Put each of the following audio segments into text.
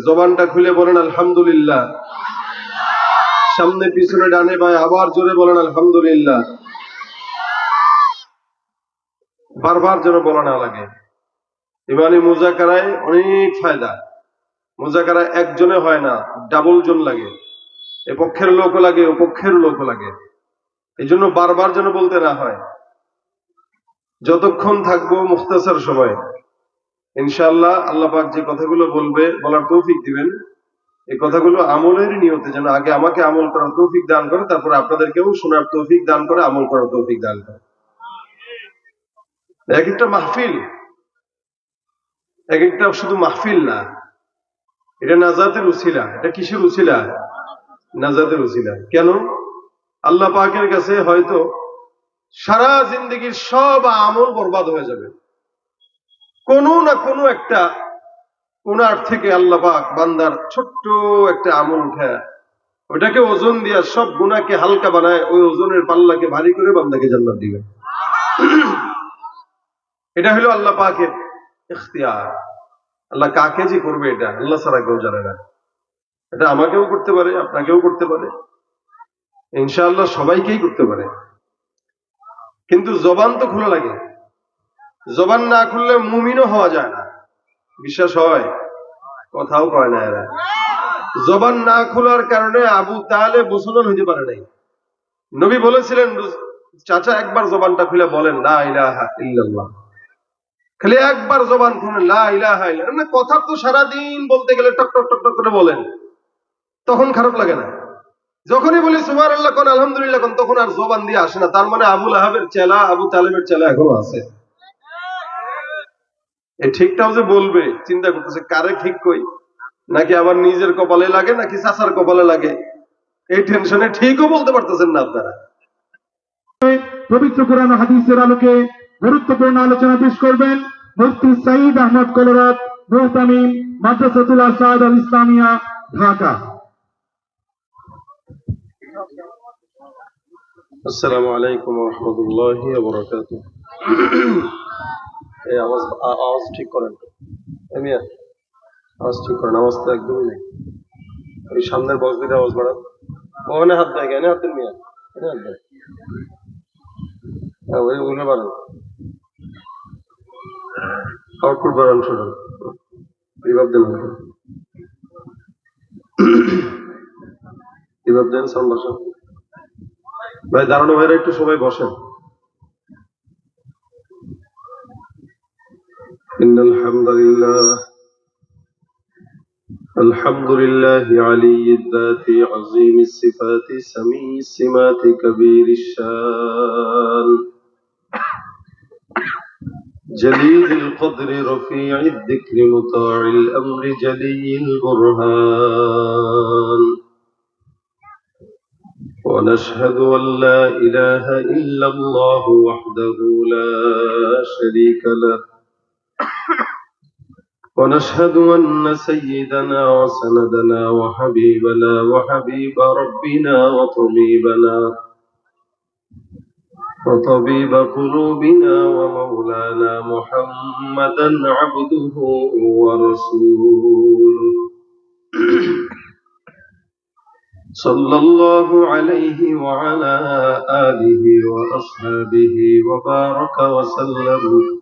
জবানটা খুলে বলেন, আলহামদুলিল্লাহ। সামনে, পিছনে, ডানে, বায় আবার জোরে বলেন, আলহামদুলিল্লাহ। বারবার যেন বলা না লাগে। ইমানি মুজাকারায় অনেক ফায়দা। মুজাকারা একজনে হয় না ডাবল জন লাগে। এ পক্ষের লোকও লাগে, ও পক্ষের লোকও লাগে। এই জন্য বারবার যেন বলতে না হয়। যতক্ষণ থাকব মুখতাসার সময়। ইনশাআল্লাহ আল্লাহ যে কথাগুলো বলবে, বলার তৌফিক দিবেন। এই কথাগুলো আমলের নিয়তে, যেন আগে আমাকে আমল করার তৌফিক দান করে, তারপর আপনাদেরকেও শোনার তৌফিক দান করে, আমল করার তৌফিক দান করে। এক একটা মাহফিল, এক একটা শুধু মাহফিল না, এটা নাজাতের উসিলা, এটা কিসের উসিলা? নাজাতের উসিলা। কেন? আল্লাহ পাকের কাছে হয়তো সারা জিন্দগির সব আমল বরবাদ হয়ে যাবে। কোনো না কোনো একটা কোনার থেকে আল্লাহ বান্দার ছোট্ট একটা আমল উঠে ওটাকে ওজন দিয়া সব গুণাকে হালকা বানায়, ওই ওজনের পাল্লাকে ভারী করে বান্দাকে জান্নাত দিবে। এটা হলো আল্লাহ পাকের ইখতিয়ার। আল্লাহ কাকে যে করবে এটা, আল্লাহ ছাড়া কেউ জানে না। এটা আমাকেও করতে পারে, আপনাকেও করতে পারে। ইনশাআল্লাহ সবাইকেই করতে পারে। কিন্তু জবান তো খোলা লাগে। জবান না খুললে মুমিনও হওয়া যায় না। বিশ্বাস হয়? কথাও কয় না এরা। জবান না খোলার কারণে আবু তাহলে মুসলমান হইতে পারে নাই। নবী বলেছিলেন, চাচা, একবার জবানটা খুলে বলেন, লা ইলাহা ইল্লাল্লাহ। খালি একবার জবান খুলেন, লা ইলাহা ইল্লাল্লাহ। কথা তো সারাদিন বলতে গেলে টক টক টক টক করে বলেন। তখন খারাপ লাগে না। যখনই বলি সুমার আল্লাহ কোন, আলহামদুলিল্লাহ কোন, তখন আর জবান দিয়ে আসে না। তার মানে আবুল আহাবের চেলা, আবু তালেবের চেলা এখনও আছে। এই ঠিকটাও যে বলবে চিন্তা করতেছে কারে ঠিক কই? নাকি আবার নিজের কপালে লাগে নাকি চাচার কপালে লাগে? এই টেনশনে ঠিকও বলতে পারতেছেন না আপনারা। পবিত্র কোরআন হাদিসের আলোকে গুরুত্বপূর্ণ আলোচনা পেশ করবেন মুফতি সাইদ আহমদ কলরত মোহতামিম মাদ্রাসাতুল আসাদ আল ইসলামিয়া ঢাকা। আসসালামু আলাইকুম রহমতুল্লাহ বরকাত এই আওয়াজ আওয়াজ ঠিক করেন এমিয়া আওয়াজ ঠিক করেন, আওয়াজ তো একদমই নেই। ওই সামনের বক্স দিকে আওয়াজ বাড়ান। ওখানে হাত দেয় কেন? হাত দেন মিয়া। এনে হাত দেয়। হ্যাঁ ওই ওগুলো বাড়ান। আউটপুট বাড়ান, শুনুন। রিভাব দেন রিভাব দেন, সাউন্ড ভাই, দাঁড়ানো ভাইরা একটু সবাই বসেন। إن الحمد لله الحمد لله علي الذات عظيم الصفات سميع السمات كبير الشان. جليل القدر رفيع الذكر مطاع الأمر جلي البرهان. ونشهد أن لا إله إلا الله وحده لا شريك له. ونشهد أن سيدنا وسندنا وحبيبنا وحبيب ربنا وطبيبنا وطبيب قلوبنا ومولانا محمدا عبده ورسوله. صلى الله عليه وعلى آله وأصحابه وبارك وسلم.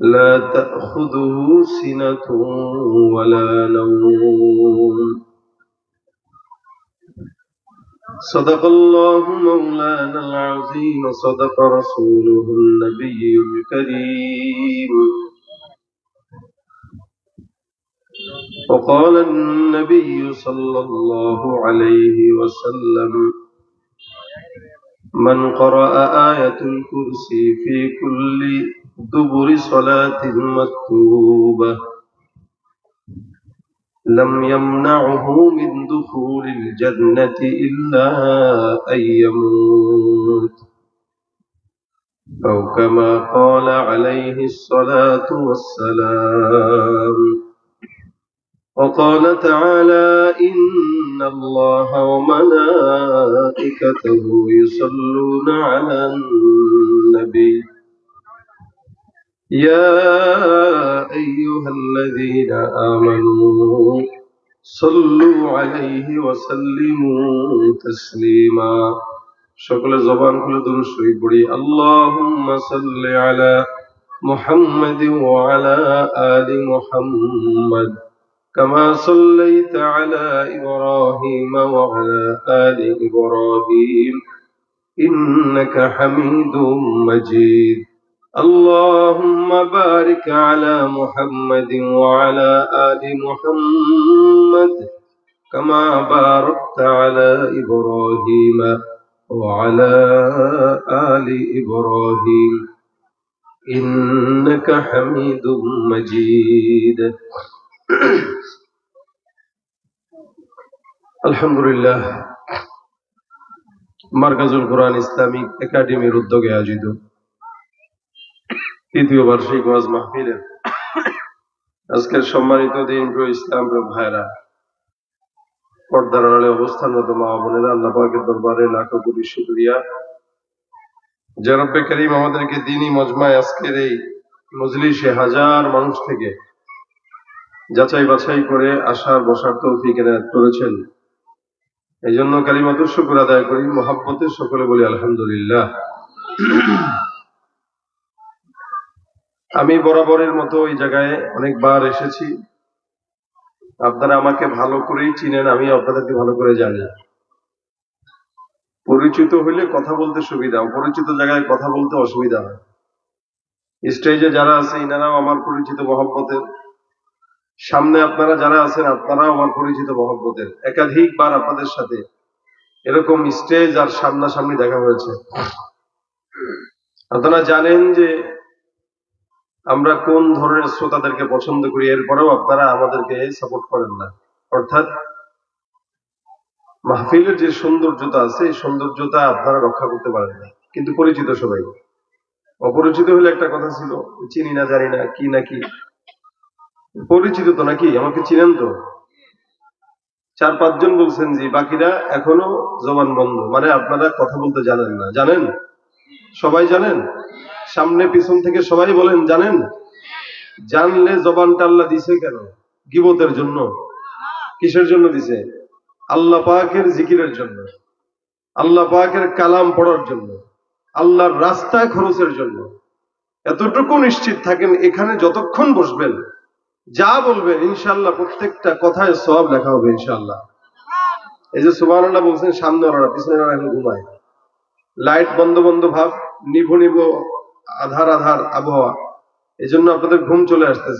لا تأخذه سنة ولا نوم. صدق الله مولانا العظيم صدق رسوله النبي الكريم. وقال النبي صلى الله عليه وسلم من قرأ آية الكرسي في كل دبر صلاة مكتوبة. لم يمنعه من دخول الجنة إلا أن يموت. أو كما قال عليه الصلاة والسلام وقال تعالى إن الله وملائكته يصلون على النبي. يا أيها الذين آمنوا صلوا عليه وسلموا تسليما. شكل زبان كل درود شريف اللهم صل على محمد وعلى آل محمد. كما صليت على إبراهيم وعلى آل إبراهيم. إنك حميد مجيد. اللهم بارك على محمد وعلى آل محمد كما باركت على إبراهيم وعلى آل إبراهيم إنك حميد مجيد الحمد لله মার্কাজুল কোরআন ইসলামিক একাডেমির উদ্যোগে আয়োজিত তৃতীয় বার্ষিক ওয়াজ মাহফিলের আজকের সম্মানিত দিন ইসলাম ভাইরা পর্দার আড়ালে অবস্থানরত মা বোনেরা, আল্লাহ পাকের দরবারে লাখো কোটি শুকরিয়া। যে রব্বে করিম আমাদেরকে দিনই মজমায় আজকের এই মজলিসে হাজার মানুষ থেকে যাচাই বাছাই করে আসার, বসার তৌফিক এনায়েত করেছেন। এই জন্য কালিমাত শুকুর আদায় করি, মোহাব্বতের সকলে বলি আলহামদুলিল্লাহ। আমি বরাবরের মতো ওই জায়গায় অনেকবার এসেছি। আপনারা আমাকে ভালো করেই চিনেন আমি আপনাদেরকে ভালো করে জানি। পরিচিত হইলে কথা বলতে সুবিধা, অপরিচিত জায়গায় কথা বলতে অসুবিধা হয়। স্টেজে যারা আছে, ইনারাও আমার পরিচিত মহব্বতের। সামনে আপনারা যারা আছেন, আপনারাও আমার পরিচিত মহব্বতের। একাধিকবার আপনাদের সাথে এরকম স্টেজ আর সামনাসামনি দেখা হয়েছে। আপনারা জানেন যে আমরা কোন ধরনের শ্রোতাদেরকে পছন্দ করি, এরপরেও আপনারা আমাদেরকে সাপোর্ট করেন না। অর্থাৎ মাহফিলের যে সৌন্দর্যতা আছে, এই সৌন্দর্যতা আপনারা রক্ষা করতে পারেন না। কিন্তু পরিচিত সবাই। অপরিচিত হলে একটা কথা ছিল, চিনি না, জানি না, কি নাকি পরিচিত তো নাকি? আমাকে চিনেন তো। চার পাঁচজন বলছেন যে, বাকিরা এখনও জবান বন্ধ। মানে আপনারা কথা বলতে জানেন না। জানেন? সবাই জানেন? সামনে পিছন থেকে সবাই বলেন, জানেন? জানলে জবানটা আল্লাহ দিছে কেন? গিবতের জন্য। কিসের জন্য দিছে? আল্লাহ পাকের জিকিরের জন্য। আল্লাহ পাকের কালাম পড়ার জন্য। আল্লাহর রাস্তায় খরচের জন্য। এতটুকু নিশ্চিত থাকেন, এখানে যতক্ষণ বসবেন, যা বলবেন ইনশাল্লাহ প্রত্যেকটা কথায় সব লেখা হবে ইনশাল্লাহ এই যে সুবাহ বলছেন সামনে ওনারা পিছনে ওনারা এখন ঘুমায়। লাইট বন্ধ বন্ধ ভাব, নিভু নিভু আধার আধার আবহাওয়া। এই জন্য আপনাদের ঘুম চলে আসতেছে।